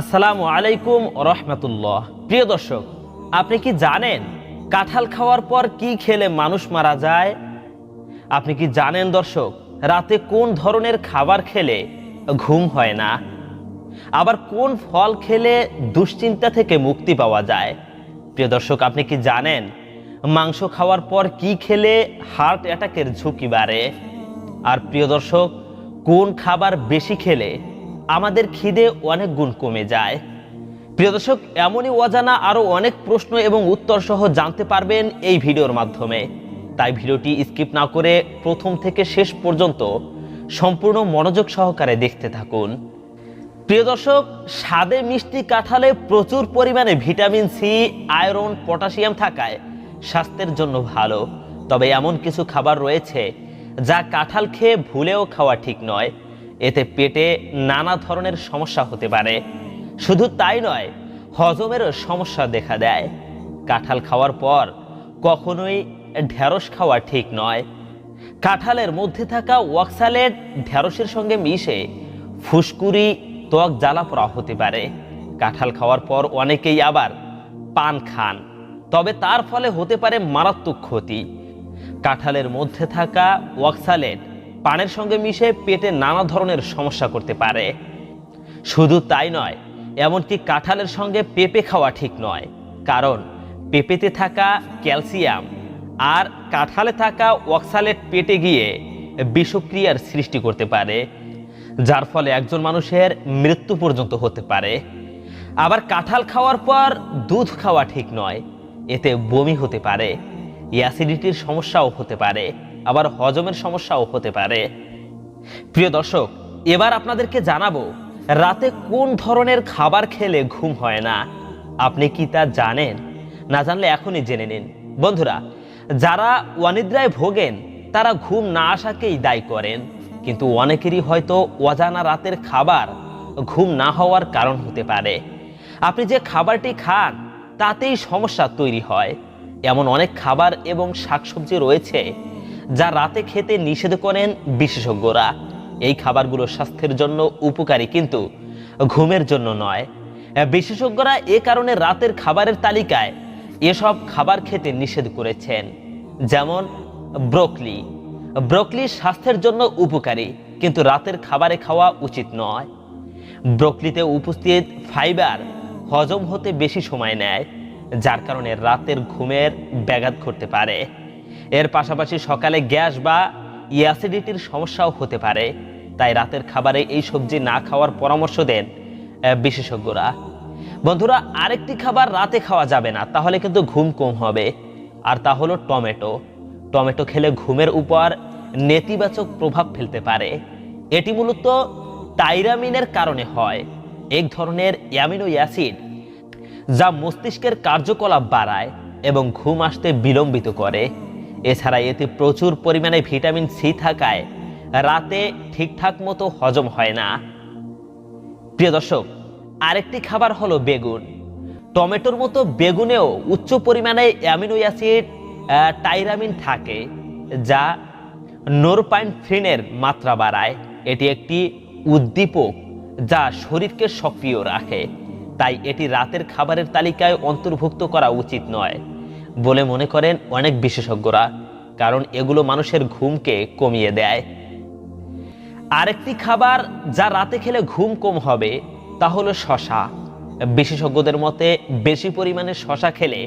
আসসালামু আলাইকুম রহমতুল্লাহ। প্রিয় দর্শক, আপনি কি জানেন কাঁঠাল খাওয়ার পর কি খেলে মানুষ মারা যায়? আপনি কি জানেন দর্শক, রাতে কোন ধরনের খাবার খেলে ঘুম হয় না? আবার কোন ফল খেলে দুশ্চিন্তা থেকে মুক্তি পাওয়া যায়? প্রিয় দর্শক, আপনি কি জানেন মাংস খাওয়ার পর কি খেলে হার্ট অ্যাটাকের ঝুঁকি বাড়ে? আর প্রিয় দর্শক, কোন খাবার বেশি খেলে আমাদের খিদে অনেক গুণ কমে যায়। প্রিয় দর্শক, এমনই অজানা আরও অনেক প্রশ্ন এবং উত্তর সহ জানতে পারবেন এই ভিডিওর মাধ্যমে। তাই ভিডিওটি স্কিপ না করে প্রথম থেকে শেষ পর্যন্ত সম্পূর্ণ মনোযোগ সহকারে দেখতে থাকুন। প্রিয় দর্শক, স্বাদে মিষ্টি কাঁঠালে প্রচুর পরিমাণে ভিটামিন সি, আয়রন, পটাশিয়াম থাকায় স্বাস্থ্যের জন্য ভালো। তবে এমন কিছু খাবার রয়েছে যা কাঁঠাল খেয়ে ভুলেও খাওয়া ঠিক নয়। এতে পেটে নানা ধরনের সমস্যা হতে পারে। শুধু তাই নয় হজমেরও সমস্যা দেখা দেয়। কাঁঠাল খাওয়ার পর কখনোই ঢ্যাঁড়স খাওয়া ঠিক নয়। কাঁঠালের মধ্যে থাকা ওয়াক্সালেট ঢ্যাঁড়সের সঙ্গে মিশে ফুসকুড়ি, ত্বক জ্বালা পড়া হতে পারে। কাঁঠাল খাওয়ার পর অনেকেই আবার পান খান, তবে তার ফলে হতে পারে মারাত্মক ক্ষতি। কাঁঠালের মধ্যে থাকা ওয়াক্সালেট পানের সঙ্গে মিশে পেটে নানা ধরনের সমস্যা করতে পারে। শুধু তাই নয়, এমনকি কাঁঠালের সঙ্গে পেঁপে খাওয়া ঠিক নয়, কারণ পেঁপেতে থাকা ক্যালসিয়াম আর কাঁঠালে থাকা অক্সালেট পেটে গিয়ে বিষক্রিয়ার সৃষ্টি করতে পারে, যার ফলে একজন মানুষের মৃত্যু পর্যন্ত হতে পারে। আবার কাঁঠাল খাওয়ার পর দুধ খাওয়া ঠিক নয়, এতে বমি হতে পারে, অ্যাসিডিটির সমস্যাও হতে পারে। আবার হজমের সমস্যাও হতে পারে। প্রিয় দর্শক, এবার আপনাদেরকে জানাব, রাতে কোন ধরনের খাবার খেলে ঘুম হয় না? আপনি কি তা জানেন? না জানলে এখনই জেনে নিন। বন্ধুরা, যারা অনিদ্রায় ভোগেন, তারা ঘুম না আসাকেই দায়ী করেন। কিন্তু অনেকেরই হয়তো অজানা রাতের খাবার ঘুম না হওয়ার কারণ হতে পারে। আপনি যে খাবারটি খান, তাতেই সমস্যা তৈরি হয়। এমন অনেক খাবার এবং শাকসবজি রয়েছে যা রাতে খেতে নিষেধ করেন বিশেষজ্ঞরা। এই খাবারগুলো স্বাস্থ্যের জন্য উপকারী কিন্তু ঘুমের জন্য নয়। বিশেষজ্ঞরা এ কারণে রাতের খাবারের তালিকায় এসব খাবার খেতে নিষেধ করেছেন, যেমন ব্রোকলি। ব্রোকলি স্বাস্থ্যের জন্য উপকারী, কিন্তু রাতের খাবারে খাওয়া উচিত নয়। ব্রোকলিতে উপস্থিত ফাইবার হজম হতে বেশি সময় নেয়, যার কারণে রাতের ঘুমের ব্যাঘাত ঘটতে পারে। এর পাশাপাশি সকালে গ্যাস বা অ্যাসিডিটির সমস্যাও হতে পারে। তাই রাতের খাবারে এই সবজি না খাওয়ার পরামর্শ দেন বিশেষজ্ঞরা। বন্ধুরা, আরেকটি খাবার রাতে খাওয়া যাবে না, তাহলে কিন্তু ঘুম কম হবে। আর তা হলো টমেটো। টমেটো খেলে ঘুমের উপর নেতিবাচক প্রভাব ফেলতে পারে। এটি মূলত টাইরামিনের কারণে হয়। এক ধরনের অ্যামিনো অ্যাসিড যা মস্তিষ্কের কার্যকলাপ বাড়ায় এবং ঘুম আসতে বিলম্বিত করে। এছাড়া এতে প্রচুর পরিমাণে ভিটামিন সি থাকায় রাতে ঠিকঠাক মতো হজম হয় না। প্রিয় দর্শক, আরেকটি খাবার হলো বেগুন। টমেটোর মতো বেগুনেও উচ্চ পরিমাণে অ্যামিনো অ্যাসিড টাইরামিন থাকে, যা নোরপাইনফ্রিনের মাত্রা বাড়ায়। এটি একটি উদ্দীপক যা শরীরকে সক্রিয় রাখে। তাই এটি রাতের খাবারের তালিকায় অন্তর্ভুক্ত করা উচিত নয়। বলে মনে করেন অনেক বিশেষজ্ঞরা, কারণ এগুলো মানুষের ঘুমকে কমিয়ে দেয়। আরেকটি খাবার যা রাতে খেলে ঘুম কম হবে তা হলো শশা। বিশেষজ্ঞদের মতে, বেশি পরিমাণে শশা খেলে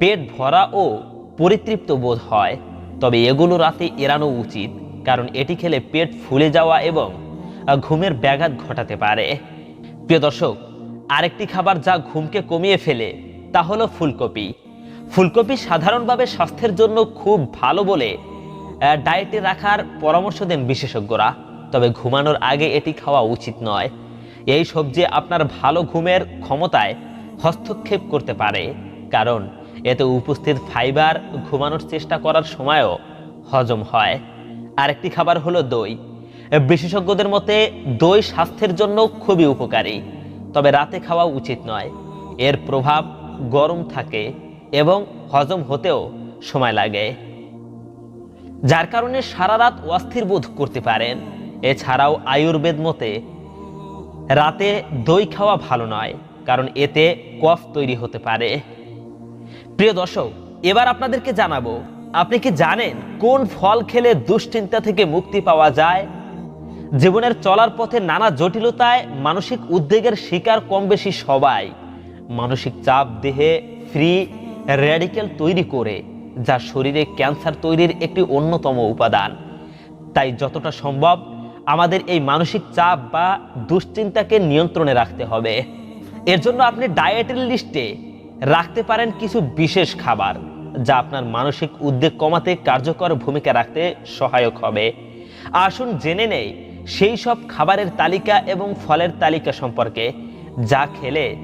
পেট ভরা ও পরিতৃপ্ত বোধ হয়, তবে এগুলো রাতে এড়ানো উচিত, কারণ এটি খেলে পেট ফুলে যাওয়া এবং ঘুমের ব্যাঘাত ঘটাতে পারে। প্রিয় দর্শক, আরেকটি খাবার যা ঘুমকে কমিয়ে ফেলে তা হলো ফুলকপি। ফুলকপি সাধারণভাবে স্বাস্থ্যের জন্য খুব ভালো বলে ডায়েটে রাখার পরামর্শ দেন বিশেষজ্ঞরা। তবে ঘুমানোর আগে এটি খাওয়া উচিত নয়। এই সবজি আপনার ভালো ঘুমের ক্ষমতায় হস্তক্ষেপ করতে পারে। কারণ, এতে উপস্থিত ফাইবার ঘুমানোর চেষ্টা করার সময়ও হজম হয়। আরেকটি খাবার হলো দই। বিশেষজ্ঞদের মতে, দই স্বাস্থ্যের জন্য খুবই উপকারী, তবে রাতে খাওয়া উচিত নয়। এর প্রভাব গরম থাকে। এবং হজম হতেও সময় লাগে। যার কারণে সারা রাত অস্থির বোধ করতে পারেন। এছাড়াও আয়ুর্বেদ মতে, রাতে দই খাওয়া ভালো নয়, কারণ এতে কফ তৈরি হতে পারে। প্রিয় দর্শক, এবার আপনাদেরকে জানাব, আপনি কি জানেন কোন ফল খেলে দুশ্চিন্তা থেকে মুক্তি পাওয়া যায়? জীবনের চলার পথে নানা জটিলতায় মানসিক উদ্বেগের শিকার কম বেশি সবাই। মানসিক চাপ, দেহে ফ্রি র্যাডিক্যাল তৈরি করে, যা শরীরে ক্যান্সার তৈরির একটি অন্যতম উপাদান। তাই যতটা সম্ভব আমাদের এই মানসিক চাপ বা দুশ্চিন্তাকে নিয়ন্ত্রণে রাখতে হবে। এর জন্য আপনি ডায়েটের লিস্টে রাখতে পারেন কিছু বিশেষ খাবার, যা আপনার মানসিক উদ্বেগ কমাতে কার্যকর ভূমিকা রাখতে সহায়ক হবে। আসুন জেনে নেই সেই সব খাবারের তালিকা এবং ফলের তালিকা সম্পর্কে, যা খেলে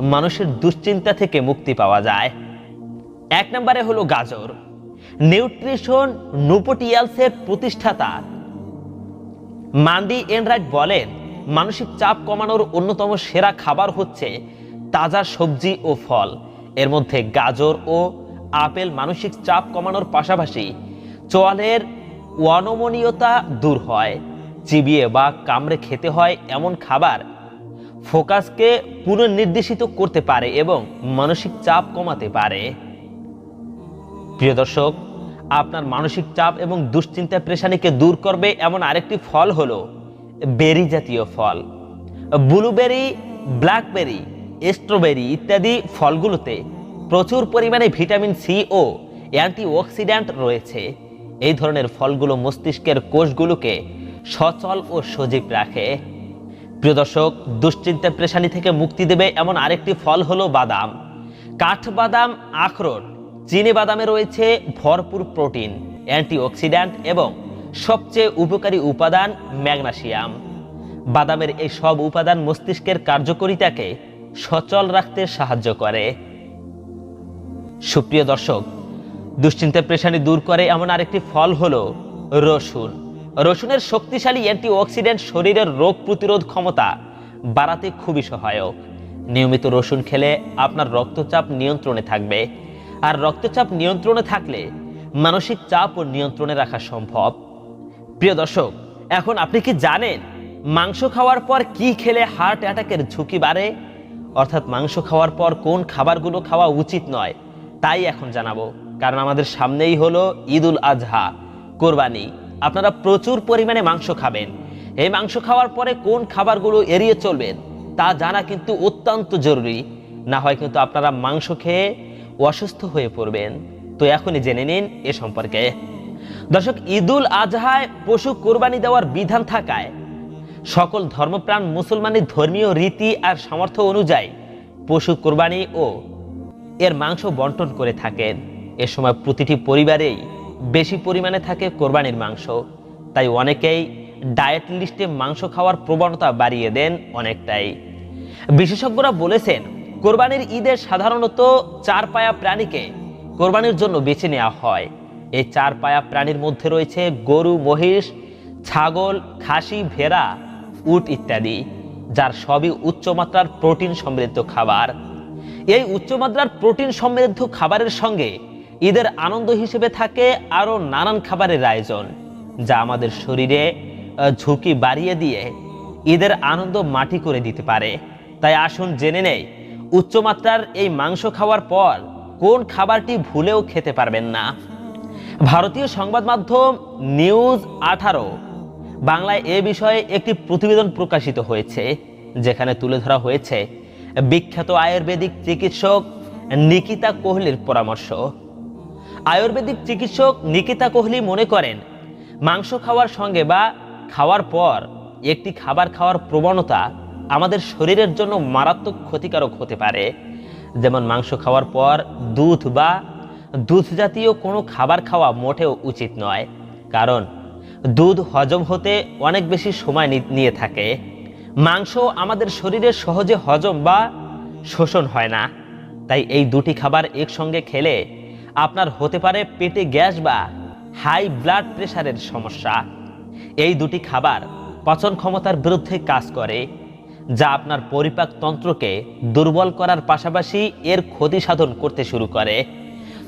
মানুষের দুশ্চিন্তা থেকে মুক্তি পাওয়া যায়। এক নম্বরে হলো গাজর। নিউট্রিশন নুপোটিয়ালসের প্রতিষ্ঠাতা মান্দি এনরাইট বলেন, মানসিক চাপ কমানোর অন্যতম সেরা খাবার হচ্ছে তাজা সবজি ও ফল। এর মধ্যে গাজর ও আপেল মানসিক চাপ কমানোর পাশাপাশি চোয়ালের অনমনীয়তা দূর হয়, চিবিয়ে বা কামড়ে খেতে হয় এমন খাবার ফোকাসকে পুনর্নির্দেশিত করতে পারে এবং মানসিক চাপ কমাতে পারে। প্রিয় দর্শক, আপনার মানসিক চাপ এবং দুশ্চিন্তা প্রেশানিকে দূর করবে এমন আরেকটি ফল হলো বেরি জাতীয় ফল। ব্লুবেরি, ব্ল্যাকবেরি, স্ট্রবেরি ইত্যাদি ফলগুলোতে প্রচুর পরিমাণে ভিটামিন সি ও অ্যান্টিঅক্সিডেন্ট রয়েছে। এই ধরনের ফলগুলো মস্তিষ্কের কোষগুলোকে সচল ও সজীব রাখে। প্রিয় দর্শক দুশ্চিন্তা প্রেশানি থেকে মুক্তি দেবে এমন আরেকটি ফল হলো বাদাম। কাঠবাদাম, আখরোট চিনি বাদামে রয়েছে ভরপুর প্রোটিন অ্যান্টিঅক্সিডেন্ট এবং সবচেয়ে উপকারী উপাদান ম্যাগনেসিয়াম। বাদামের এই সব উপাদান মস্তিষ্কের কার্যকারিতাকে সচল রাখতে সাহায্য করে। সুপ্রিয় দর্শক দুশ্চিন্তা প্রেশানি দূর করে এমন আরেকটি ফল হলো রসুন। রসুনের শক্তিশালী অ্যান্টিঅক্সিডেন্ট শরীরের রোগ প্রতিরোধ ক্ষমতা বাড়াতে খুবই সহায়ক। নিয়মিত রসুন খেলে আপনার রক্তচাপ নিয়ন্ত্রণে থাকবে। আর রক্তচাপ নিয়ন্ত্রণে থাকলে মানসিক চাপ ও নিয়ন্ত্রণে রাখা সম্ভব। প্রিয় দর্শক, এখন আপনি কি জানেন মাংস খাওয়ার পর কি খেলে হার্ট অ্যাটাকের ঝুঁকি বাড়ে? অর্থাৎ মাংস খাওয়ার পর কোন খাবারগুলো খাওয়া উচিত নয়, তাই এখন জানাব। কারণ আমাদের সামনেই হলো ঈদুল আজহা। কোরবানি। আপনারা প্রচুর পরিমাণে মাংস খাবেন। এই মাংস খাওয়ার পরে কোন খাবারগুলো এড়িয়ে চলবেন, তা জানা কিন্তু অত্যন্ত জরুরি। না হয় কিন্তু আপনারা মাংস খেয়ে অসুস্থ হয়ে পড়বেন। তো এখনই জেনে নিন এ সম্পর্কে। দর্শক, ঈদুল আজহায় পশু কোরবানি দেওয়ার বিধান থাকায় সকল ধর্মপ্রাণ মুসলমানের ধর্মীয় রীতি আর সামর্থ্য অনুযায়ী পশু কোরবানি ও এর মাংস বন্টন করে থাকেন। এ সময় প্রতিটি পরিবারেই বেশি পরিমাণে থাকে কোরবানির মাংস। তাই অনেকেই ডায়েট লিস্টে মাংস খাওয়ার প্রবণতা বাড়িয়ে দেন অনেকটাই। বিশেষজ্ঞরা বলেছেন কোরবানির ঈদে সাধারণত চার পায়া প্রাণীকে কোরবানির জন্য বেছে নেওয়া হয়। এই চার পায়া প্রাণীর মধ্যে রয়েছে গরু, মহিষ, ছাগল, খাসি, ভেড়া, উট ইত্যাদি, যার সবই উচ্চমাত্রার প্রোটিন সমৃদ্ধ খাবার। এই উচ্চমাত্রার প্রোটিন সমৃদ্ধ খাবারের সঙ্গে ঈদের আনন্দ হিসেবে থাকে আরও নানান খাবারের আয়োজন, যা আমাদের শরীরে ঝুঁকি বাড়িয়ে দিয়ে ঈদের আনন্দ মাটি করে দিতে পারে। তাই আসুন জেনে নেই উচ্চমাত্রার এই মাংস খাওয়ার পর কোন খাবারটি ভুলেও খেতে পারবেন না। ভারতীয় সংবাদ মাধ্যম নিউজ আঠারো বাংলায় এ বিষয়ে একটি প্রতিবেদন প্রকাশিত হয়েছে, যেখানে তুলে ধরা হয়েছে বিখ্যাত আয়ুর্বেদিক চিকিৎসক নিকিতা কোহলির পরামর্শ। আয়ুর্বেদিক চিকিৎসক নিকিতা কোহলি মনে করেন, মাংস খাওয়ার সঙ্গে বা খাওয়ার পর একটি খাবার খাওয়ার প্রবণতা আমাদের শরীরের জন্য মারাত্মক ক্ষতিকারক হতে পারে। যেমন মাংস খাওয়ার পর দুধ বা দুধ জাতীয় কোনো খাবার খাওয়া মোটেও উচিত নয়। কারণ দুধ হজম হতে অনেক বেশি সময় নিয়ে থাকে। মাংস আমাদের শরীরে সহজে হজম বা শোষণ হয় না। তাই এই দুটি খাবার একসঙ্গে খেলে আপনার হতে পারে পেটে গ্যাস বা হাই ব্লাড প্রেশারের সমস্যা। এই দুটি খাবার পচন ক্ষমতার বিরুদ্ধে কাজ করে। যা আপনার পরিপাক তন্ত্রকে দুর্বল করার পাশাপাশি এর ক্ষতি সাধন করতে শুরু করে।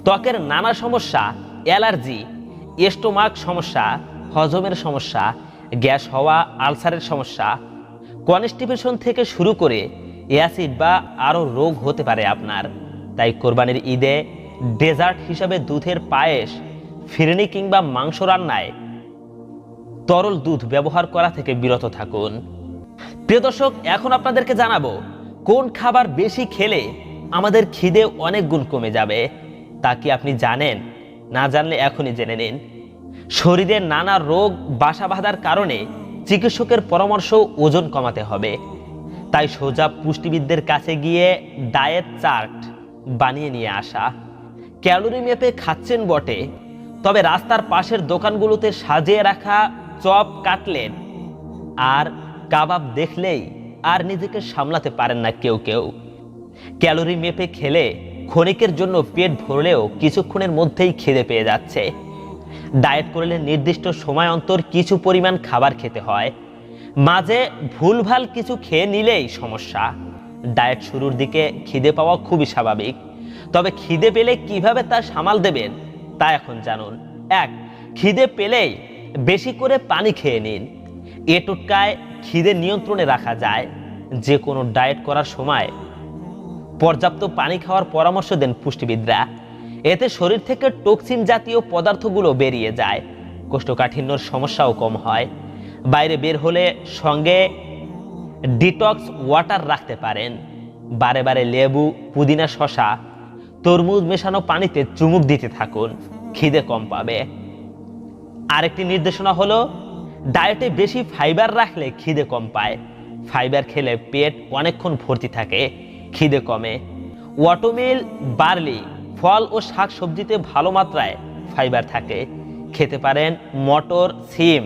ত্বকের নানা সমস্যা, অ্যালার্জি এস্টোমাক সমস্যা, হজমের সমস্যা, গ্যাস হওয়া, আলসারের সমস্যা, কনস্টিপেশন থেকে শুরু করে অ্যাসিড বা আরও রোগ হতে পারে আপনার। তাই কোরবানির ঈদে ডেজার্ট হিসাবে দুধের পায়েস, ফিরনি কিংবা মাংস রান্নায় তরল দুধ ব্যবহার করা থেকে বিরত থাকুন। প্রিয় দর্শক, এখন আপনাদেরকে জানাব, কোন খাবার বেশি খেলে আমাদের খিদে অনেক গুণ কমে যাবে, তা কি আপনি জানেন? না জানলে এখনই জেনে নিন। শরীরে নানা রোগ, বাসা বাঁধার কারণে চিকিৎসকের পরামর্শ ওজন কমাতে হবে। তাই সোজা পুষ্টিবিদদের কাছে গিয়ে ডায়েট চার্ট বানিয়ে নিয়ে আসা। ক্যালোরি মেপে খাচ্ছেন বটে, তবে রাস্তার পাশের দোকানগুলোতে সাজিয়ে রাখা চপ, কাটলেট আর কাবাব দেখলেই আর নিজেকে সামলাতে পারেন না কেউ কেউ। ক্যালোরি মেপে খেলে ক্ষণিকের জন্য পেট ভরলেও কিছুক্ষণের মধ্যেই খিদে পেয়ে যাচ্ছে। ডায়েট করলে নির্দিষ্ট সময় অন্তর কিছু পরিমাণ খাবার খেতে হয়। মাঝে ভুলভাল কিছু খেয়ে নিলেই সমস্যা। ডায়েট শুরুর দিকে খিদে পাওয়া খুবই স্বাভাবিক। তবে খিদে পেলে কীভাবে তা সামাল দেবেন, তা এখন জানুন। এক, খিদে পেলেই বেশি করে পানি খেয়ে নিন। এ টোটকায় খিদে নিয়ন্ত্রণে রাখা যায়। যে কোনো ডায়েট করার সময় পর্যাপ্ত পানি খাওয়ার পরামর্শ দেন পুষ্টিবিদরা। এতে শরীর থেকে টক্সিন জাতীয় পদার্থগুলো বেরিয়ে যায়। কোষ্ঠকাঠিন্যর সমস্যাও কম হয়। বাইরে বের হলে সঙ্গে ডিটক্স ওয়াটার রাখতে পারেন। বারে বারে লেবু, পুদিনা শশা তরমুজ মেশানো পানিতে চুমুক দিতে থাকুন। খিদে কম পাবে। আরেকটি নির্দেশনা হলো ডায়েটে বেশি ফাইবার রাখলে খিদে কম পায়। ফাইবার খেলে পেট অনেকক্ষণ ভর্তি থাকে, খিদে কমে। ওয়াটোমিল, বার্লি, ফল ও শাক সবজিতে ভালো মাত্রায় ফাইবার থাকে। খেতে পারেন মটর, সিম,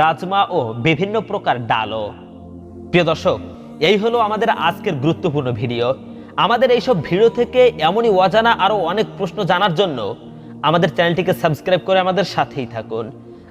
রাজমা ও বিভিন্ন প্রকার ডালও। প্রিয় দর্শক, এই হলো আমাদের আজকের গুরুত্বপূর্ণ ভিডিও। আমাদের এইসব ভিডিও থেকে এমনই অজানা আরও অনেক প্রশ্ন জানার জন্য আমাদের চ্যানেলটিকে সাবস্ক্রাইব করে আমাদের সাথেই থাকুন।